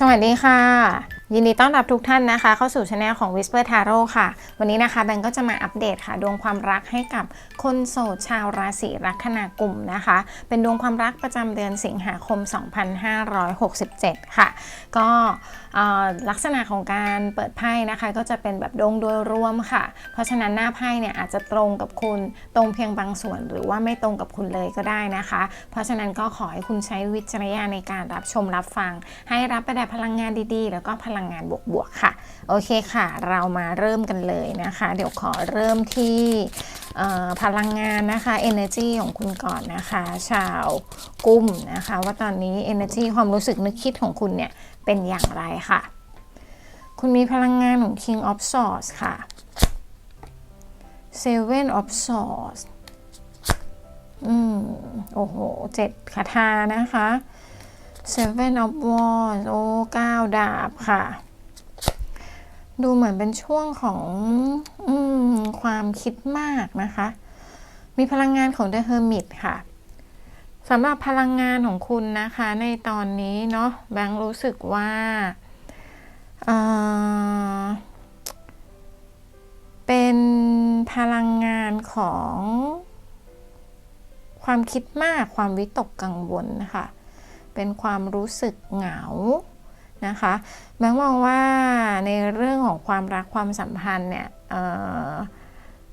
สวัสดีค่ะ ยินดีต้อนรับทุกท่านนะคะ เข้าสู่ช anel ของ Whisper Tarot ค่ะ วันนี้นะคะแบงก์ก็จะมาอัปเดตค่ะ ดวงความรักให้กับคนโสดชาวราศีลัคนากลุ่มนะคะ เป็นดวงความรักประจำเดือนสิงหาคม 2567 ค่ะ ก็เอ่อลักษณะของการเปิดไพ่นะคะ ก็จะเป็นแบบดวงโดยรวมค่ะ เพราะฉะนั้นหน้าไพ่เนี่ยอาจจะตรงกับคุณตรงเพียงบางส่วน หรือว่าไม่ตรงกับคุณเลยก็ได้นะคะ เพราะฉะนั้นก็ขอให้คุณใช้วิจารณญาณในการรับชมรับฟัง ให้รับไปแต่พลังงานดีๆ แล้วก็พลังงานบวกๆค่ะ โอเคค่ะ เรามาเริ่มกันเลยนะคะ เดี๋ยวขอเริ่มที่ พลังงานนะคะ energy ของคุณก่อนนะคะ ชาวกุ้มนะคะ ว่าตอนนี้ energy ความรู้สึกนึกคิดของคุณเนี่ย เป็นอย่างไรค่ะ คุณมีพลังงานของ King of Swords ค่ะ Seven of Swords อืม โอ้โหเจ็ดคาถานะคะ Seven of Wands โอ้เก้าดาบค่ะ ดูเหมือนเป็นช่วงของ อมความคิดมากนะคะ มีพลังงานของ The Hermit ค่ะสำหรับพลังงานของคุณนะคะ ในตอนนี้เนาะแบงค์รู้สึกว่าเออเป็นพลังงานของ ความคิดมากความวิตกกังวลนะคะ เป็นความรู้สึกเหงา นะคะแบงค์มองว่าในเรื่องของความรักความสัมพันธ์เนี่ย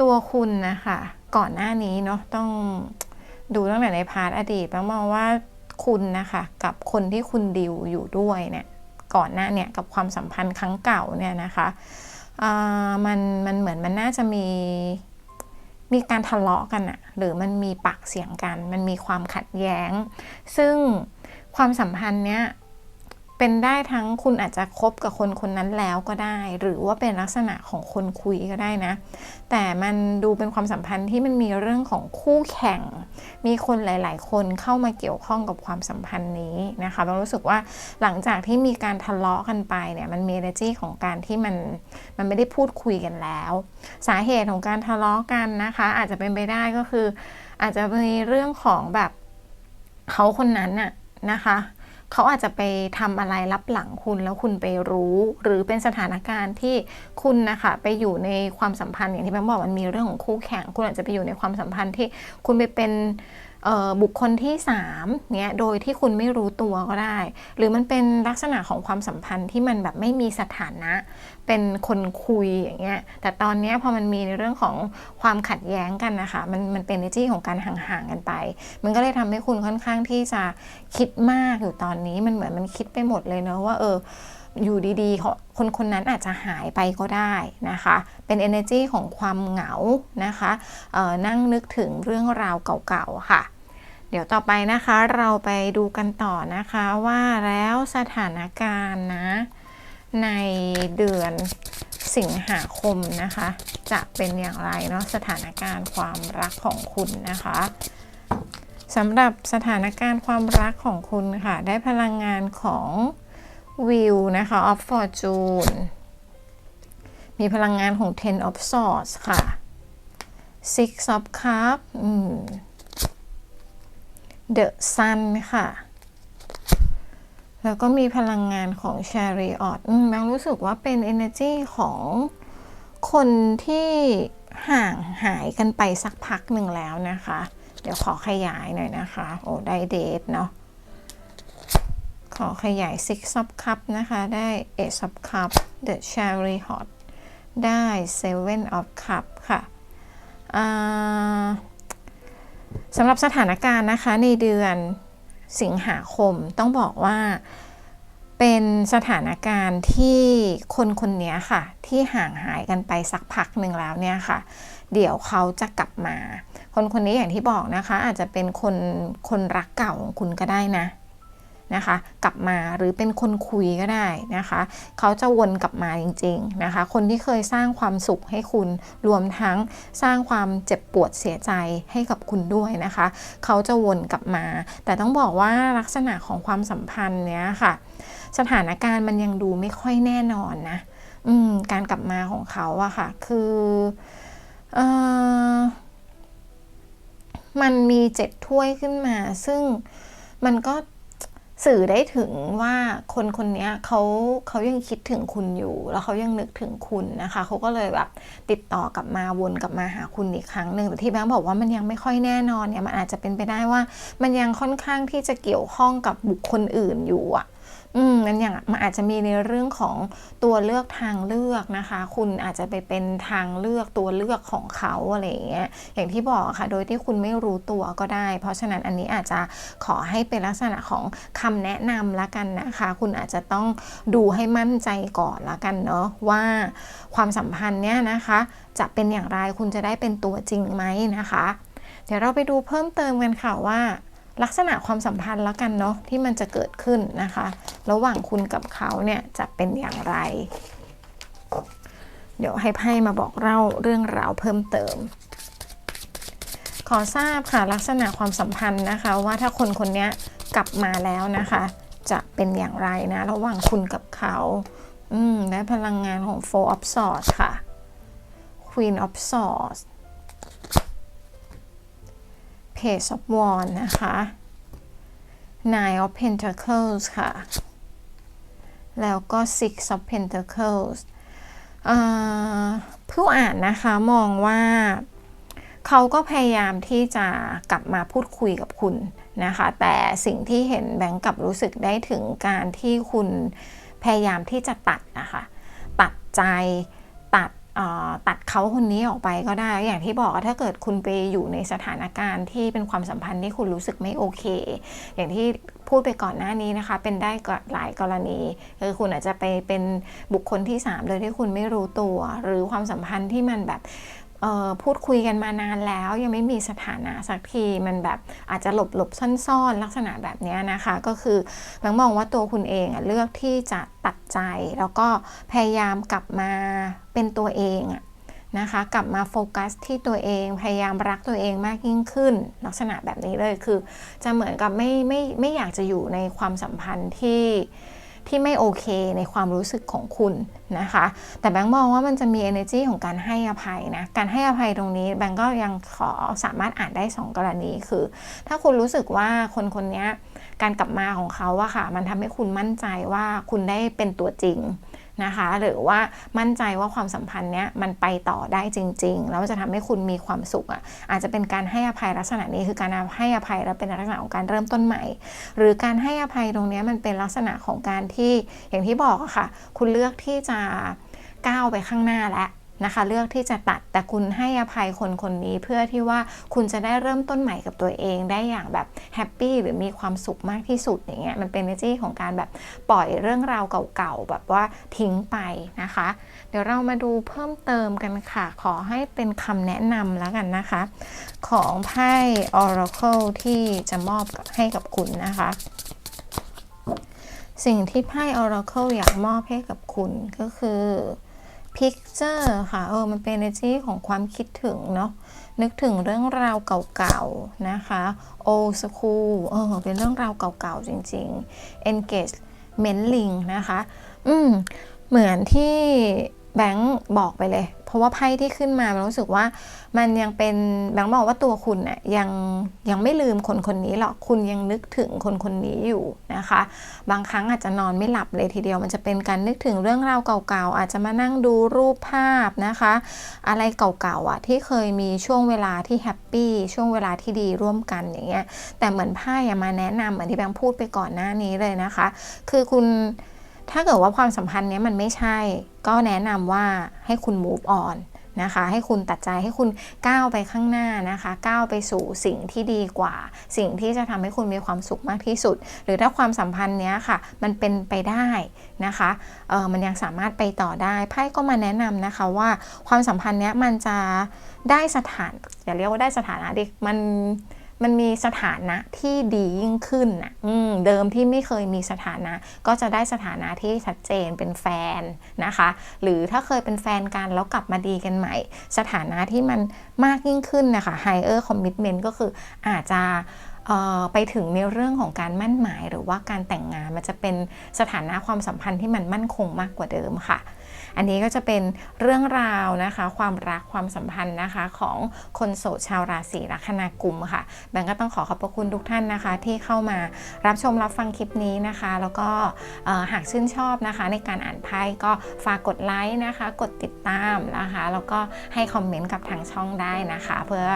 ตัวคุณนะคะก่อนหน้านี้เนาะต้องดูตั้งแต่ในพาร์ทอดีตแบงค์มองว่าคุณนะคะกับคนที่คุณดิวอยู่ด้วยเนี่ยก่อนหน้าเนี่ยกับความสัมพันธ์ครั้งเก่าเนี่ยนะคะมันมันเหมือนมันน่าจะมีมีการทะเลาะกันอะหรือมันมีปากเสียงกัน มันมีความขัดแย้ง ซึ่งความสัมพันธ์เนี้ย เป็นได้ทั้งคุณอาจจะคบกับคนคนนั้นแล้วก็ได้ หรือว่าเป็นลักษณะของคนคุยก็ได้นะ แต่มันดูเป็นความสัมพันธ์ที่มันมีเรื่องของคู่แข่ง มีคนหลาย ๆ คนเข้ามาเกี่ยวข้องกับความสัมพันธ์นี้นะคะเรารู้สึกว่าหลังจากที่มีการทะเลาะกันไปเนี่ยมันมี energy ของการที่มันมันไม่ได้พูดคุยกันแล้ว สาเหตุของการทะเลาะกันนะคะ อาจจะเป็นไปได้ก็คือ อาจจะมีเรื่องของแบบเขาคนนั้นน่ะนะคะ เขาอาจจะไปทำอะไรรับหลังคุณแล้วคุณไปรู้ หรือเป็นสถานการณ์ที่คุณนะคะไปอยู่ในความสัมพันธ์อย่างที่แม่บอกมันมีเรื่องของคู่แข่ง คุณอาจจะไปอยู่ในความสัมพันธ์ที่คุณไปเป็น บุคคลที่3เนี้ยโดยที่คุณไม่รู้ตัวก็ได้ หรือมันเป็นลักษณะของความสัมพันธ์ที่มันแบบไม่มีสถานะ เป็นคนคุยอย่างเงี้ยแต่ตอนนี้พอมันมีในเรื่องของความขัดแย้งกันนะคะ มันมันเป็น energy ของการห่างๆกันไป มันก็เลยทำให้คุณค่อนข้างที่จะคิดมากอยู่ตอนนี้มันเหมือนมันคิดไปหมดเลยเนอะว่าเอออยู่ดีๆเขาคนคนนั้นอาจจะหายไปก็ได้นะคะ เป็น energy ของความเหงานะคะนั่งนึกถึงเรื่องราวเก่าๆ ค่ะ เดี๋ยวต่อไปนะคะเราไปดูกันต่อนะคะว่าแล้วสถานการณ์นะ ในเดือนสิงหาคมนะคะ จะเป็นอย่างไรเนาะสถานการณ์ความรักของคุณนะคะสำหรับสถานการณ์ความรักของคุณค่ะ ได้พลังงานของวิวนะคะ of fortune มีพลังงานของ ten of swords ค่ะ six of cup อืม the sun ค่ะ แล้วก็มีพลังงานของ Chariot อืมแบงรู้สึกว่าเป็น energy ของคนที่ห่างหายกันไปสักพักหนึ่งแล้วนะคะ เดี๋ยวขอขยายหน่อยนะคะ โอ้ ได้เดทเนาะ ขอขยาย Six of Cup นะคะ ได้ Ace of Cup The Chariot ได้ Seven of Cup ค่ะ อ่า สำหรับสถานการณ์นะคะในเดือนสิงหาคมต้องบอกว่าเป็นสถานการณ์ที่คนคนนี้ค่ะ ที่ห่างหายกันไปสักพักหนึ่งแล้วเนี่ยค่ะ เดี๋ยวเขาจะกลับมา คนคนนี้อย่างที่บอกนะคะ อาจจะเป็นคนคนรักเก่าของคุณก็ได้นะ นะคะ กลับมาหรือเป็นคนคุยก็ได้นะคะ เขาจะวนกลับมาจริง ๆนะคะ คนที่เคยสร้างความสุขให้คุณรวมทั้งสร้างความเจ็บปวดเสียใจให้กับคุณด้วยนะคะ เขาจะวนกลับมา แต่ต้องบอกว่าลักษณะของความสัมพันธ์เนี้ยค่ะ สถานการณ์มันยังดูไม่ค่อยแน่นอนนะอืการกลับมาของเขาอะค่ะ คืออมันมีเจ็ดถ้วยขึ้นมา ซึ่งมันก็ สื่อได้ถึงว่าคนคนนี้เขาเขายังคิดถึงคุณอยู่ แล้วเขายังนึกถึงคุณนะคะเขาก็เลยแบบติดต่อกลับมาวนกลับมาหาคุณอีกครั้งหนึ่งแต่ที่แบงค์บอกว่ามันยังไม่ค่อยแน่นอนเนี่ยมันอาจจะเป็นไปได้ว่า มันยังค่อนข้างที่จะเกี่ยวข้องกับบุคคลอื่นอยู่อะ อืมมันอย่างมันอาจจะมีในเรื่องของตัวเลือกทางเลือกนะคะ คุณอาจจะไปเป็นทางเลือกตัวเลือกของเขาอะไรอย่างเงี้ยอย่างที่บอกค่ะ โดยที่คุณไม่รู้ตัวก็ได้ เพราะฉะนั้นอันนี้อาจจะขอให้เป็นลักษณะของคำแนะนำละกันนะคะ คุณอาจจะต้องดูให้มั่นใจก่อนละกันเนาะว่าความสัมพันธ์เนี้ยนะคะ จะเป็นอย่างไรคุณจะได้เป็นตัวจริงไหมนะคะ เดี๋ยวเราไปดูเพิ่มเติมกันค่ะว่า ลักษณะความสัมพันธ์และกันเนาะที่มันจะเกิดขึ้นนะคะ ระหว่างคุณกับเขาเนี่ยจะเป็นอย่างไร เดี๋ยวให้ไพ่มาบอกเล่าเรื่องราวเพิ่มเติม ขอทราบค่ะลักษณะความสัมพันธ์นะคะ ว่าถ้าคนคนนี้กลับมาแล้วนะคะ จะเป็นอย่างไรนะ ระหว่างคุณกับเขาอืมได้พลังงานของ Four of Swords ค่ะ Queen of Swords Page of Wands นะคะ Nine of Pentacles ค่ะ แล้วก็ Six of Pentacles เอ่อผู้อ่านนะคะมองว่าเขาก็พยายามที่จะกลับมาพูดคุยกับคุณนะคะ แต่สิ่งที่เห็นแบงก์กับรู้สึกได้ถึงการที่คุณพยายามที่จะตัดนะคะ ตัดใจตัด ตัดเขาคนนี้ออกไปก็ได้ อย่างที่บอกถ้าเกิดคุณไปอยู่ในสถานการณ์ที่เป็นความสัมพันธ์ที่คุณรู้สึกไม่โอเค อย่างที่พูดไปก่อนหน้านี้นะคะ เป็นได้หลายกรณีคือคุณอาจจะไปเป็นบุคคลที่สามโดยที่คุณไม่รู้ตัว หรือความสัมพันธ์ที่มันแบบ พูดคุยกันมานานแล้ว ยังไม่มีสถานะสักทีมันแบบอาจจะหลบหลบซ่อนๆ ลักษณะแบบนี้นะคะ ก็คือแบงมองว่าตัวคุณเองเลือกที่จะตัดใจ แล้วก็พยายามกลับมาเป็นตัวเองนะคะกลับมาโฟกัสที่ตัวเองพยายามรักตัวเองมากยิ่งขึ้น ลักษณะแบบนี้เลยคือ จะเหมือนกับไม่ไม่ไม่อยากจะอยู่ในความสัมพันธ์ที่ ที่ไม่โอเคในความรู้สึกของคุณนะคะ แต่แบงค์มองว่ามันจะมี energy ของการให้อภัยนะ การให้อภัยตรงนี้แบงค์ก็ยังขอสามารถอ่านได้ 2 กรณีคือ ถ้าคุณรู้สึกว่าคนคนนี้การกลับมาของเขาอะค่ะ มันทำให้คุณมั่นใจว่าคุณได้เป็นตัวจริง นะคะ หรือว่ามั่นใจว่าความสัมพันธ์เนี้ยมันไปต่อได้จริง ๆ แล้วจะทำให้คุณมีความสุขอะอาจจะเป็นการให้อภัยลักษณะนี้คือการให้อภัยแล้วเป็นลักษณะของการเริ่มต้นใหม่ หรือการให้อภัยตรงเนี้ยมันเป็นลักษณะของการที่อย่างที่บอกอะค่ะ คุณเลือกที่จะก้าวไปข้างหน้าแล้ว นะคะ เลือกที่จะตัดแต่คุณให้อภัยคนคนนี้เพื่อที่ว่าคุณจะได้เริ่มต้นใหม่กับตัวเองได้อย่างแบบแฮปปี้หรือมีความสุขมากที่สุดอย่างเงี้ยมันเป็นเนจี้ของการแบบปล่อยเรื่องราวเก่าๆแบบว่าทิ้งไปนะคะ เดี๋ยวเรามาดูเพิ่มเติมกันค่ะ ขอให้เป็นคำแนะนำแล้วกันนะคะ ของไพ่ Oracle ที่จะมอบให้กับคุณนะคะสิ่งที่ไพ่ Oracle อยากมอบให้กับคุณก็คือ Picture ค่ะ เออ มันเป็น energy ของความคิดถึงเนาะ นึกถึงเรื่องราวเก่าๆ นะคะ old school เออ เป็นเรื่องราวเก่าๆ จริงๆ engagement ring นะคะ อืม เหมือนที่ แบงค์บอกไปเลย เพราะว่าไพ่ที่ขึ้นมามันรู้สึกว่า มันยังเป็นแบงค์บอกว่าตัวคุณน่ยยังยังไม่ลืมคนคนนี้หรอกคุณยังนึกถึงคนคนนี้อยู่นะคะ บางครั้งอาจจะนอนไม่หลับเลยทีเดียวมันจะเป็นการนึกถึงเรื่องราวเก่าๆอาจจะมานั่งดูรูปภาพนะคะ อะไรเก่าๆอะที่เคยมีช่วงเวลาที่แฮปปี้ช่วงเวลาที่ดีร่วมกันอย่างเงี้ยแต่เหมือนไพ่มาแนะนำเหมือนที่แบงค์พูดไปก่อนหน้านี้เลยนะคะ คือคุณ ถ้าเกิดว่าความสัมพันธ์เนี้ยมันไม่ใช่ ก็แนะนำว่าให้คุณ move on นะคะ ให้คุณตัดใจให้คุณก้าวไปข้างหน้านะคะ ก้าวไปสู่สิ่งที่ดีกว่า สิ่งที่จะทำให้คุณมีความสุขมากที่สุด หรือถ้าความสัมพันธ์เนี้ยค่ะ มันเป็นไปได้นะคะเออมันยังสามารถไปต่อได้ไพ่ก็มาแนะนำนะคะว่าความสัมพันธ์เนี้ยมันจะได้สถานอย่าเรียกว่าได้สถานะดิมัน มันมีสถานะที่ดียิ่งขึ้นนะอืมเดิมที่ไม่เคยมีสถานะ ก็จะได้สถานะที่ชัดเจนเป็นแฟนนะคะ หรือถ้าเคยเป็นแฟนกันแล้วกลับมาดีกันใหม่ สถานะที่มันมากยิ่งขึ้นนะคะ higher commitment ก็คืออาจจะไปถึงในเรื่องของการมั่นหมายหรือว่าการแต่งงานมันจะเป็นสถานะความสัมพันธ์ที่มันมั่นคงมากกว่าเดิมค่ะ อันนี้ก็จะเป็นเรื่องราวนะคะ ความรักความสัมพันธ์นะคะ ของคนโสดชาวราศีลัคนากุมค่ะแบงก์ก็ต้องขอขอบพระคุณทุกท่านนะคะ ที่เข้ามารับชมรับฟังคลิปนี้นะคะ แล้วก็หากชื่นชอบนะคะ ในการอ่านไพ่ก็ฝากกดไลค์นะคะ กดติดตามนะคะ แล้วก็ให้คอมเมนต์กับทางช่องได้นะคะ เพื่อ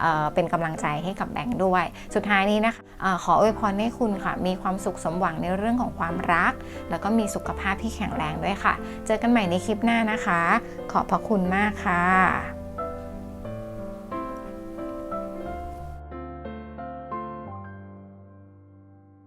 เออเป็นกำลังใจให้กับแบงค์ด้วย สุดท้ายนี้นะคะออขออวยพรให้คุณค่ะ มีความสุขสมหวังในเรื่องของความรัก แล้วก็มีสุขภาพที่แข็งแรงด้วยค่ะ เจอกันใหม่ในคลิปลิปหน้านะคะ ขอบพระคุณมากค่ะ